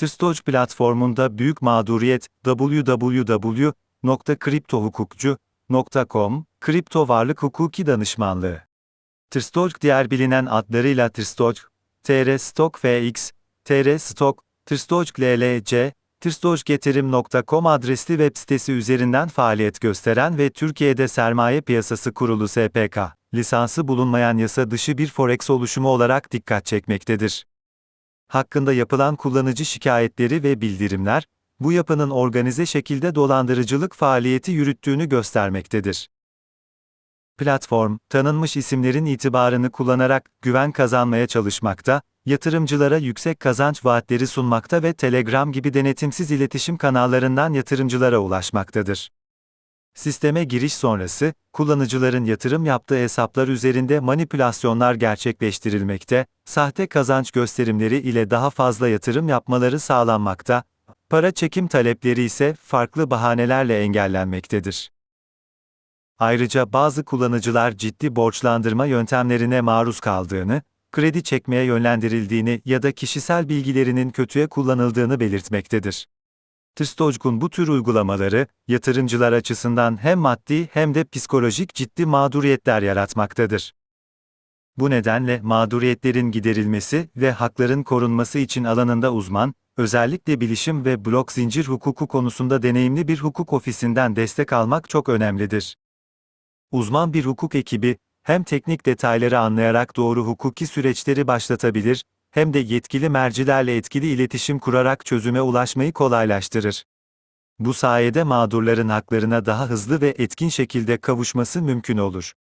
Tırstoj platformunda büyük mağduriyet www.kriptohukukcu.com, kripto varlık hukuki danışmanlığı. Tırstoj diğer bilinen adlarıyla Tırstoj, TR Stock FX, TR Stock, Tırstoj LLC, tırstojgetirim.com adresli web sitesi üzerinden faaliyet gösteren ve Türkiye'de Sermaye Piyasası Kurulu SPK, lisansı bulunmayan yasa dışı bir forex oluşumu olarak dikkat çekmektedir. Hakkında yapılan kullanıcı şikayetleri ve bildirimler, bu yapının organize şekilde dolandırıcılık faaliyeti yürüttüğünü göstermektedir. Platform, tanınmış isimlerin itibarını kullanarak güven kazanmaya çalışmakta, yatırımcılara yüksek kazanç vaatleri sunmakta ve Telegram gibi denetimsiz iletişim kanallarından yatırımcılara ulaşmaktadır. Sisteme giriş sonrası, kullanıcıların yatırım yaptığı hesaplar üzerinde manipülasyonlar gerçekleştirilmekte, sahte kazanç gösterimleri ile daha fazla yatırım yapmaları sağlanmakta, para çekim talepleri ise farklı bahanelerle engellenmektedir. Ayrıca bazı kullanıcılar ciddi borçlandırma yöntemlerine maruz kaldığını, kredi çekmeye yönlendirildiğini ya da kişisel bilgilerinin kötüye kullanıldığını belirtmektedir. Tırstocgun bu tür uygulamaları, yatırımcılar açısından hem maddi hem de psikolojik ciddi mağduriyetler yaratmaktadır. Bu nedenle mağduriyetlerin giderilmesi ve hakların korunması için alanında uzman, özellikle bilişim ve blok zincir hukuku konusunda deneyimli bir hukuk ofisinden destek almak çok önemlidir. Uzman bir hukuk ekibi, hem teknik detayları anlayarak doğru hukuki süreçleri başlatabilir, hem de yetkili mercilerle etkili iletişim kurarak çözüme ulaşmayı kolaylaştırır. Bu sayede mağdurların haklarına daha hızlı ve etkin şekilde kavuşması mümkün olur.